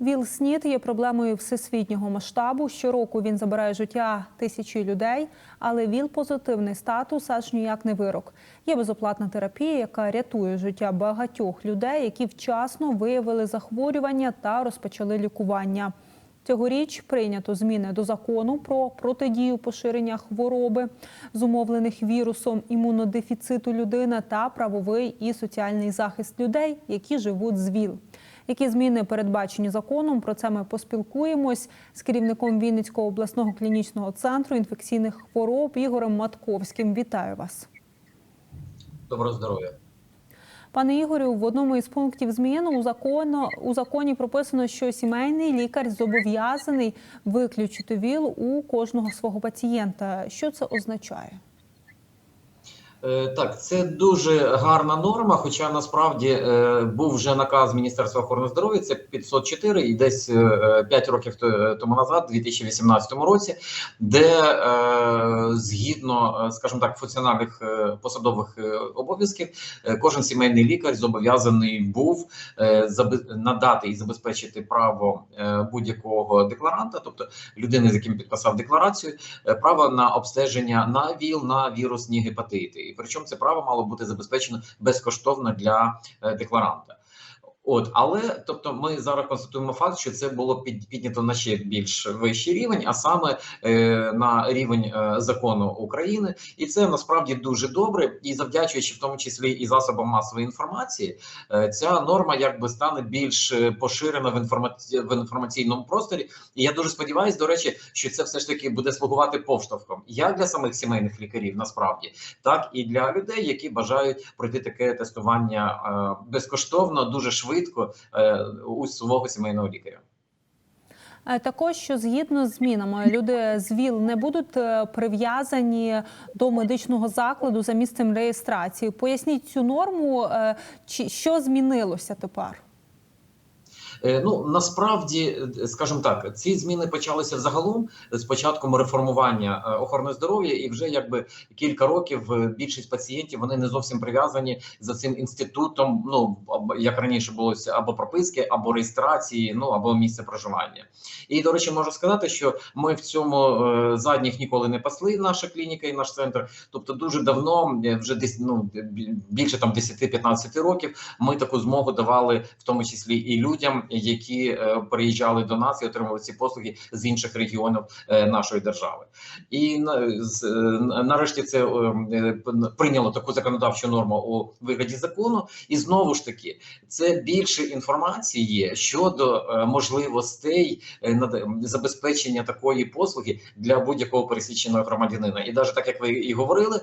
ВІЛ-СНІД є проблемою всесвітнього масштабу. Щороку він забирає життя тисячі людей, але ВІЛ-позитивний статус аж ніяк не вирок. Є безоплатна терапія, яка рятує життя багатьох людей, які вчасно виявили захворювання та розпочали лікування. Цьогоріч прийнято зміни до закону про протидію поширення хвороби, зумовлених вірусом імунодефіциту людини та правовий і соціальний захист людей, які живуть з ВІЛ. Які зміни передбачені законом? Про це ми поспілкуємось з керівником Вінницького обласного клінічного центру інфекційних хвороб Ігорем Матковським. Вітаю вас. Доброго здоров'я. Пане Ігорю, в одному із пунктів змін у закону у законі прописано, що сімейний лікар зобов'язаний виключити ВІЛ у кожного свого пацієнта. Що це означає? Е, Так, це дуже гарна норма. Хоча насправді е, був вже наказ Міністерства охорони здоров'я, це 504, і десь е, 5 років тому назад, у 2018 році, де е, згідно, е, скажімо так, функціональних е, посадових е, обов'язків, е, кожен сімейний лікар зобов'язаний був е, надати і забезпечити право е, будь-якого декларанта, тобто людини, з яким підписав декларацію, е, право на обстеження на ВІЛ, на вірусні гепатити. Причому це право мало бути забезпечено безкоштовно для е, декларанта. От, але тобто, ми зараз констатуємо факт, що це було під, піднято на ще більш вищий рівень, а саме е, на рівень е, закону України, і це насправді дуже добре. І завдячуючи в тому числі і засобам масової інформації, е, ця норма якби стане більш е, поширена в інформаці... в інформаційному просторі. І я дуже сподіваюся, до речі, що це все ж таки буде слугувати поштовхом як для самих сімейних лікарів, насправді, так і для людей, які бажають пройти таке тестування е, безкоштовно, дуже швидко е, у свого сімейного лікаря. Е, Також що згідно з змінами люди з ВІЛ не будуть е, прив'язані до медичного закладу за місцем реєстрації. Поясніть цю норму, чи що змінилося тепер? Е, Ну насправді, е, скажімо так, ці зміни почалися взагалом з початком реформування е, охорони здоров'я, і вже якби кілька років більшість пацієнтів вони не зовсім прив'язані за цим інститутом. Ну як раніше було або прописки, або реєстрації, ну або місце проживання. І до речі, можу сказати, що ми в цьому задніх ніколи не пасли. Наша клініка і наш центр. Тобто, дуже давно, вже десь ну більше там 10-15 років, ми таку змогу давали, в тому числі і людям, які е, приїжджали до нас і отримали ці послуги з інших регіонів е, нашої держави. І е, нарешті це прийняло таку законодавчу норму у вигляді закону. І знову ж таки, це більше інформації щодо можливостей забезпечення такої послуги для будь-якого пересіченого громадянина. І навіть так як ви і говорили,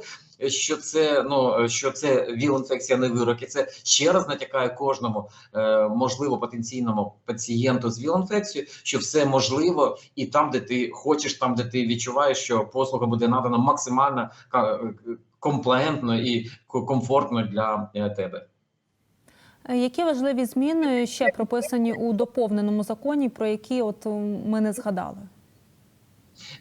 що це ну що це віл-інфекція не вирок, і це ще раз натякає кожному е, можливо потенційному пацієнту з віл-інфекцією, що все можливо, і там, де ти хочеш, там де ти відчуваєш, що послуга буде надана максимально е, і комфортно для е, тебе. Е, Які важливі зміни ще прописані у доповненому законі, про які от ми не згадали?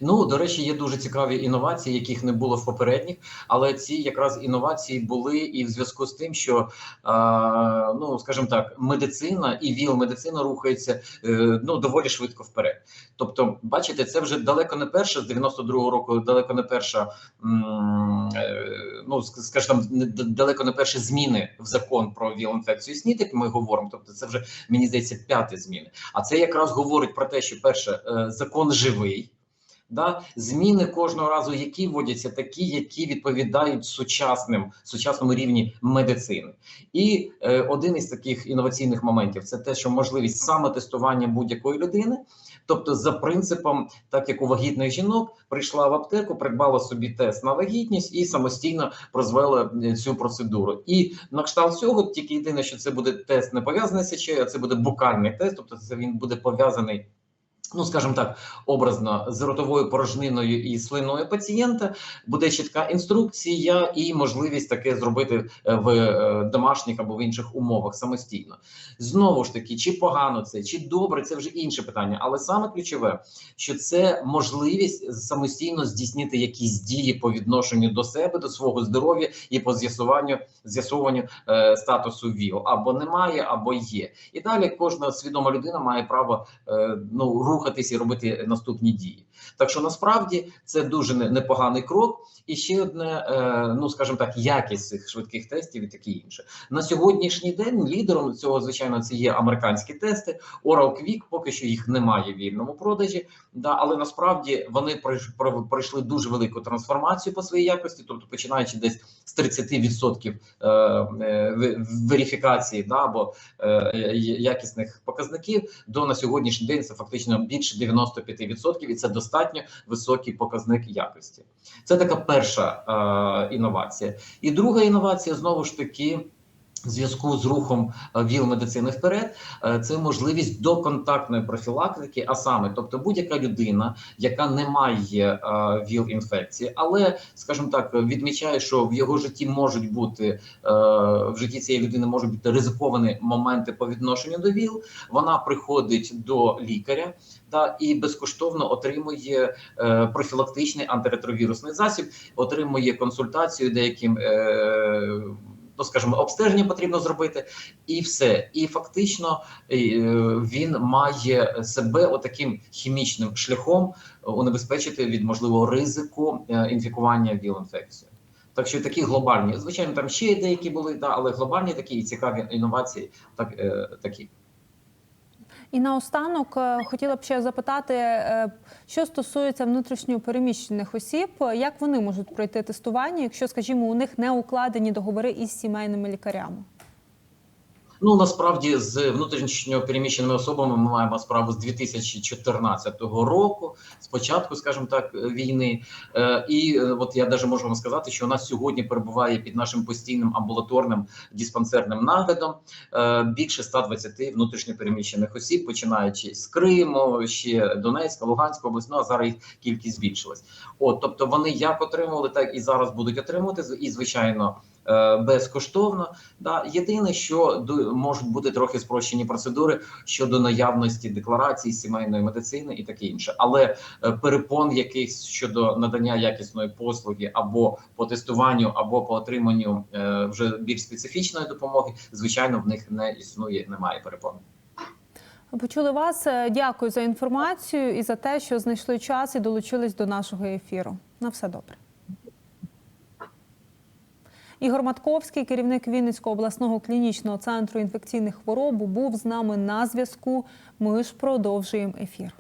Ну до речі, є дуже цікаві інновації, яких не було в попередніх, але ці якраз інновації були і в зв'язку з тим, що е, ну скажімо так, медицина і віл-медицина рухається е, ну доволі швидко вперед. Тобто, бачите, це вже далеко не перша з 92-го року, далеко не перша, е, ну ск- скажімо, далеко не перші зміни в закон про віл-інфекцію СНІД, як ми говоримо. Тобто, це вже мені здається п'яті зміни. А це якраз говорить про те, що перше е, закон живий. Да, зміни кожного разу, які вводяться, такі, які відповідають сучасним сучасному рівні медицини. І е, один із таких інноваційних моментів це те, що можливість самотестування будь-якої людини, тобто за принципом, так як у вагітних жінок прийшла в аптеку, придбала собі тест на вагітність і самостійно прозвела е, цю процедуру. І на кшталт цього тільки єдине, що це буде тест не пов'язаний з сечею, а це буде букальний тест, тобто це він буде пов'язаний Ну, скажімо так, образно з ротовою порожниною і слиною пацієнта буде чітка інструкція і можливість таке зробити е, в е, домашніх або в інших умовах самостійно. Знову ж таки, чи погано це, чи добре, це вже інше питання. Але саме ключове, що це можливість самостійно здійснити якісь дії по відношенню до себе, до свого здоров'я і по з'ясуванню з'ясуванню е, статусу ВІЛ або немає, або є. І далі кожна свідома людина має право е, ну рухатись і робити наступні дії. Так що насправді це дуже непоганий крок. І ще одне, е, ну скажімо так, якість цих швидких тестів і таке інше. На сьогоднішній день лідером цього, звичайно, це є американські тести. Oral Quick, поки що їх немає в вільному продажі. Да, але насправді вони пройшли дуже велику трансформацію по своїй якості, тобто починаючи десь з 30% е, е, верифікації да, або якісних показників, до на сьогоднішній день це фактично більше 95%, і це достатньо високий показник якості. Це така перша е, інновація. І друга інновація знову ж таки. Зв'язку з рухом е, ВІЛ медицини вперед, е, це можливість доконтактної профілактики, а саме, тобто будь-яка людина, яка не має е, ВІЛ інфекції, але, скажімо так, відмічає, що в його житті можуть бути в житті цієї людини можуть бути ризиковані моменти по відношенню до ВІЛ. Вона приходить до лікаря та і безкоштовно отримує профілактичний антиретровірусний засіб, отримує консультацію деяким. Е, Ну, скажімо, обстеження потрібно зробити, і все. І фактично е, він має себе отаким хімічним шляхом унебезпечити від можливого ризику е, інфікування ВІЛ-інфекцією. Так що такі глобальні, звичайно, там ще деякі були, да, але глобальні такі і цікаві інновації, так е, такі. І наостанок е, хотіла б ще запитати, е, що стосується внутрішньо переміщених осіб, як вони можуть пройти тестування, якщо, скажімо, у них не укладені договори із сімейними лікарями? Ну насправді з внутрішньо переміщеними особами ми маємо справу з 2014 року, спочатку, скажімо так, війни. Е, і е, от я даже можу вам сказати, що у нас сьогодні перебуває під нашим постійним амбулаторним диспансерним наглядом е, більше 120 внутрішньо переміщених осіб, починаючи з Криму, ще Донецька, Луганська область, ну а зараз їх кількість збільшилась. От тобто вони як отримували, так і зараз будуть отримувати і звичайно. Е, Безкоштовно, да єдине, що можуть бути трохи спрощені процедури щодо наявності декларації сімейної медицини і таке інше, але е, перепон якихось щодо надання якісної послуги або по тестуванню, або по отриманню е, вже більш специфічної допомоги, звичайно, в них не існує, немає перепон. Почули вас. Дякую за інформацію і за те, що знайшли час і долучились до нашого ефіру. На все добре. Ігор Матковський, керівник Вінницького обласного клінічного центру інфекційних хвороб, був з нами на зв'язку. Ми ж продовжуємо ефір.